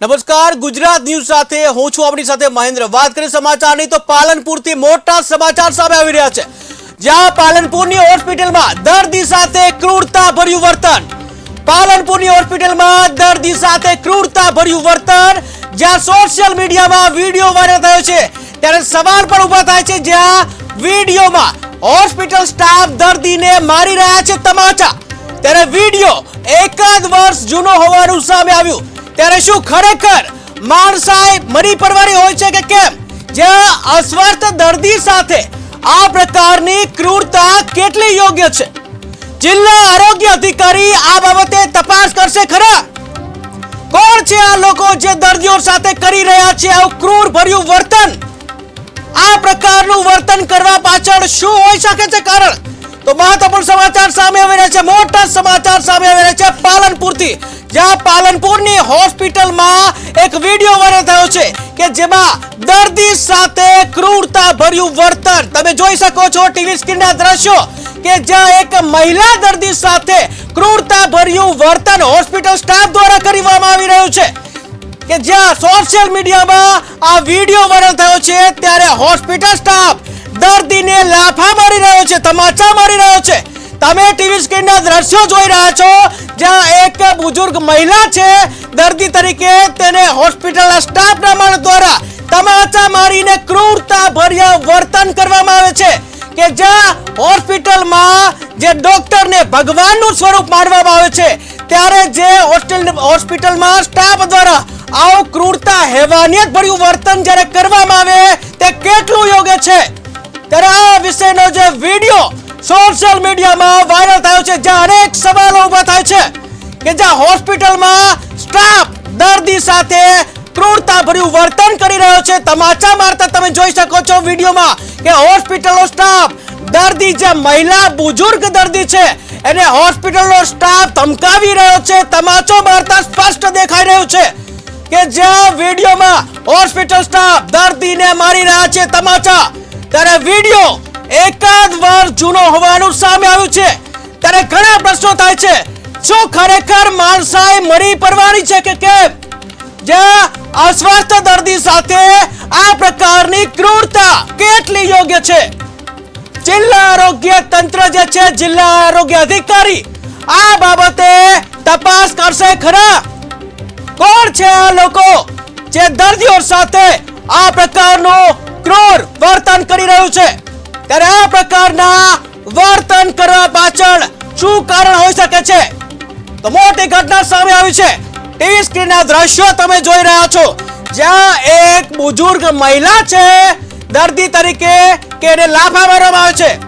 નમસ્કાર, ગુજરાત ન્યૂઝ સાથે હું છું આપણી સાથે મહેન્દ્ર. વાત કરીએ સમાચારની તો પાલનપુરથી મોટા સમાચાર સામે આવી રહ્યા છે. જ્યાં પાલનપુરની હોસ્પિટલમાં દર્દી સાથે ક્રૂરતા ભર્યું વર્તન. પાલનપુરની હોસ્પિટલમાં દર્દી સાથે ક્રૂરતા ભર્યું વર્તન. જ્યાં સોશિયલ મીડિયામાં વીડિયો વાયરલ થયો છે. ત્યારે સવાલ પણ ઊભા થાય છે, જ્યાં વિડીયોમાં હોસ્પિટલ સ્ટાફ દર્દીને મારી રહ્યા છે તમાચા. ત્યારે વીડિયો એકાદ વર્ષ જૂનો હોવાનું સામે આવ્યું. ત્યારે શું ખરેખર માણસાઈ મરી પરવારી હોય છે કે કેમ? જ્યાં અસ્વસ્થ દર્દી સાથે આ પ્રકારની ક્રૂરતા કેટલી યોગ્ય છે? જિલ્લા આરોગ્ય અધિકારી આ બાબતે તપાસ કરશે ખરા? કોણ છે આ લોકો જે દર્દીઓ સાથે કરી રહ્યા છે આવું ક્રૂર ભર્યું વર્તન? આ પ્રકારનું વર્તન કરવા પાછળ શું હોઈ શકે છે કારણ? તો મહત્વપૂર્ણ સમાચાર સામે આવી રહ્યા છે, મોટા સમાચાર સામે આવી રહ્યા છે, પાલનપુરથી જ્યાં પાલનપુરની હોસ્પિટલમાં એક વીડિયો વાયરલ થયો છે કે જેમાં દર્દી સાથે ક્રૂરતા ભર્યું વર્તન. તમે જોઈ શકો છો ટીવી સ્ક્રીનના દ્રશ્યો કે જ્યાં એક મહિલા દર્દી સાથે ક્રૂરતા ભર્યું વર્તન હોસ્પિટલ સ્ટાફ દ્વારા કરવામાં આવી રહ્યું છે કે જ્યાં સોશિયલ મીડિયામાં આ વીડિયો વાયરલ થયો છે ત્યારે હોસ્પિટલ સ્ટાફ દર્દીને લાફા મારી રહ્યો છે, તમાચા મારી રહ્યો છે. તમે ટીવી સ્ક્રીનના દ્રશ્યો જોઈ રહ્યા છો, જ્યાં એક બુજુર્ગ મહિલા છે, દર્દી તરીકે તેને હોસ્પિટલના સ્ટાફના માણસ દ્વારા તમાચા મારીને ક્રૂરતા ભર્યા વર્તન કરવામાં આવે છે કે જ્યાં હોસ્પિટલમાં જે ડોક્ટરને ભગવાનનું સ્વરૂપ માનવામાં આવે છે, ત્યારે જે હોસ્ટેલ હોસ્પિટલમાં સ્ટાફ દ્વારા આવું ક્રૂરતા હેવાનિયત ભર્યું વર્તન જ્યારે કરવામાં આવે, તે કેટલું યોગ્ય છે? ત્યારે આ વિષયનો જે વીડિયો સોશિયલ મીડિયામાં વાયરલ થયો છે, જ્યાં અનેક સવાલો ઊભા થાય છે કે જ્યાં હોસ્પિટલમાં સ્ટાફ દર્દી સાથે ક્રૂરતા ભર્યું વર્તન કરી રહ્યો છે. તમાચા મારતા તમે જોઈ શકો છો વિડીયોમાં કે હોસ્પિટલનો સ્ટાફ દર્દી જે મહિલા બુજુર્ગ દર્દી છે, એને હોસ્પિટલનો સ્ટાફ ધમકાવી રહ્યો છે. તમાચો મારતા સ્પષ્ટ દેખાઈ રહ્યું છે કે જ્યાં વિડીયોમાં હોસ્પિટલ સ્ટાફ દર્દીને મારી રહ્યા છે તમાચા. ત્યારે વીડિયો એકાદ વાર જૂનો હોવાનું સામે આવ્યું છે. ત્યારે ઘણા પ્રશ્નો થાય છે. શું ખરેખર માણસાઈ મરી પરવાની છે કે કેમ? જ્યાં અસ્વસ્થ દર્દી સાથે આ પ્રકારની ક્રૂરતા કેટલી યોગ્ય છે? જિલ્લા આરોગ્ય તંત્ર જે છે, જિલ્લા આરોગ્ય અધિકારી, આ બાબતે તપાસ કરશે ખરા? કોણ છે આ લોકો જે દર્દીઓ સાથે આ પ્રકારનું ક્રૂર વર્તન કરી રહ્યું છે? ત્યારે આ પ્રકારના વર્તન કરવા પાછળ શું કારણ હોઈ શકે છે? તો મોટી ઘટના સામે આવી છે. ટીવી સ્ક્રીનના દ્રશ્યો તમે જોઈ રહ્યા છો. જ્યાં એક બુજુર્ગ મહિલા છે, દર્દી તરીકે કે એને લાફા મારવામાં આવે છે.